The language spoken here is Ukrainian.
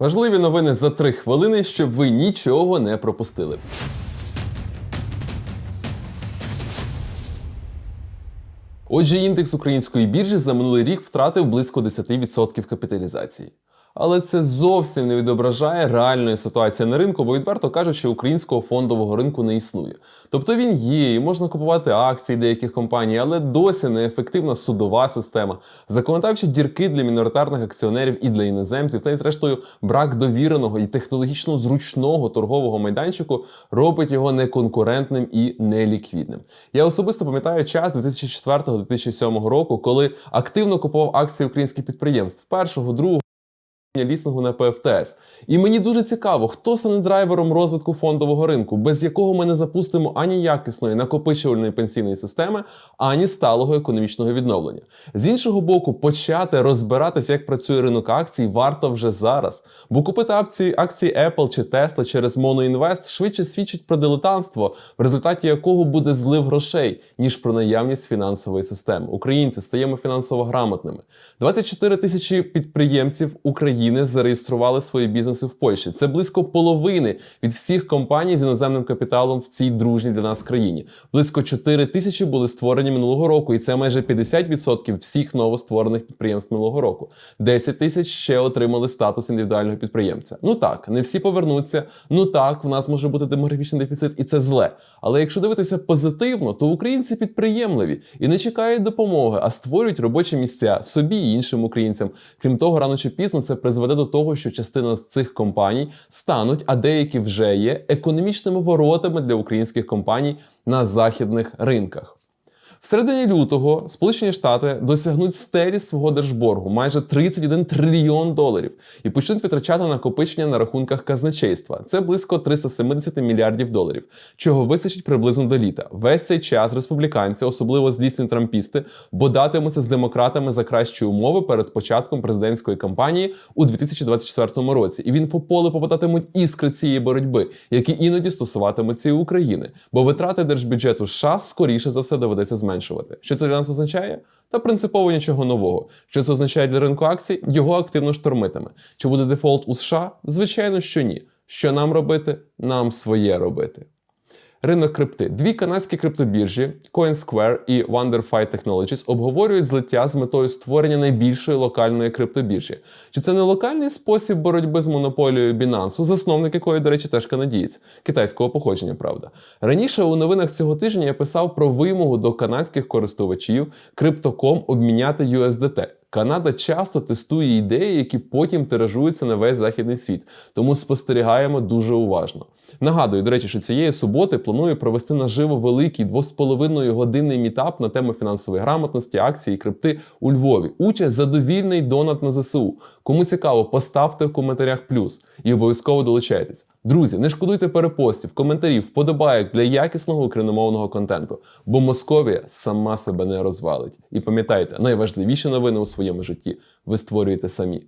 Важливі новини за три хвилини, щоб ви нічого не пропустили. Отже, індекс української біржі за минулий рік втратив близько 10% капіталізації. Але це зовсім не відображає реальної ситуації на ринку, бо відверто кажучи, українського фондового ринку не існує. Тобто він є, і можна купувати акції деяких компаній, але досі неефективна судова система, законодавчі дірки для міноритарних акціонерів і для іноземців, та й зрештою брак довіреного і технологічно зручного торгового майданчику робить його неконкурентним і неліквідним. Я особисто пам'ятаю час 2004-2007 року, коли активно купував акції українських підприємств першого, другого лісного на ПФТС. І мені дуже цікаво, хто стане драйвером розвитку фондового ринку, без якого ми не запустимо ані якісної накопичувальної пенсійної системи, ані сталого економічного відновлення. З іншого боку, почати розбиратися, як працює ринок акцій, варто вже зараз. Бо купити акції, акції Apple чи Tesla через Monoinvest швидше свідчить про дилетантство, в результаті якого буде злив грошей, ніж про наявність фінансової системи. Українці стаємо фінансово грамотними. 24 тисячі підприємців України зареєстрували свої бізнеси в Польщі. Це близько половини від всіх компаній з іноземним капіталом в цій дружній для нас країні. Близько 4 тисячі були створені минулого року, і це майже 50% всіх новостворених підприємств минулого року. 10 тисяч ще отримали статус індивідуального підприємця. Ну так, не всі повернуться. Ну так, в нас може бути демографічний дефіцит, і це зле. Але якщо дивитися позитивно, то українці підприємливі і не чекають допомоги, а створюють робочі місця собі і іншим українцям. Крім того, рано чи пізно це призведе до того, що частина з цих компаній стануть, а деякі вже є економічними воротами для українських компаній на західних ринках. В середині лютого Сполучені Штати досягнуть стелі свого держборгу майже 31 трильйон доларів і почнуть витрачати накопичення на рахунках казначейства. Це близько 370 мільярдів доларів, чого вистачить приблизно до літа. Весь цей час республіканці, особливо злісні трампісти, бодатимуться з демократами за кращі умови перед початком президентської кампанії у 2024 році. І він по поле попадатимуть іскри цієї боротьби, які іноді стосуватимуться і України, бо витрати держбюджету США скоріше за все доведеться зменшувати. Що це для нас означає? Та принципово нічого нового. Що це означає для ринку акцій? Його активно штормитиме. Чи буде дефолт у США? Звичайно, що ні. Що нам робити? Нам своє робити. Ринок крипти. Дві канадські криптобіржі CoinSquare і WonderFi Technologies обговорюють злиття з метою створення найбільшої локальної криптобіржі. Чи це не локальний спосіб боротьби з монополією Binance, засновник якої, до речі, теж канадієць, китайського походження, правда. Раніше у новинах цього тижня я писав про вимогу до канадських користувачів Crypto.com обміняти USDT. Канада часто тестує ідеї, які потім тиражуються на весь західний світ, тому спостерігаємо дуже уважно. Нагадую, до речі, що цієї суботи планую провести наживо великий 2,5 годинний мітап на тему фінансової грамотності, акції і крипти у Львові. Участь задовільний донат на ЗСУ. Кому цікаво, поставте в коментарях плюс і обов'язково долучайтесь. Друзі, не шкодуйте перепостів, коментарів, вподобайок для якісного україномовного контенту, бо Московія сама себе не розвалить. І пам'ятайте, найважливіші новини у своєму житті ви створюєте самі.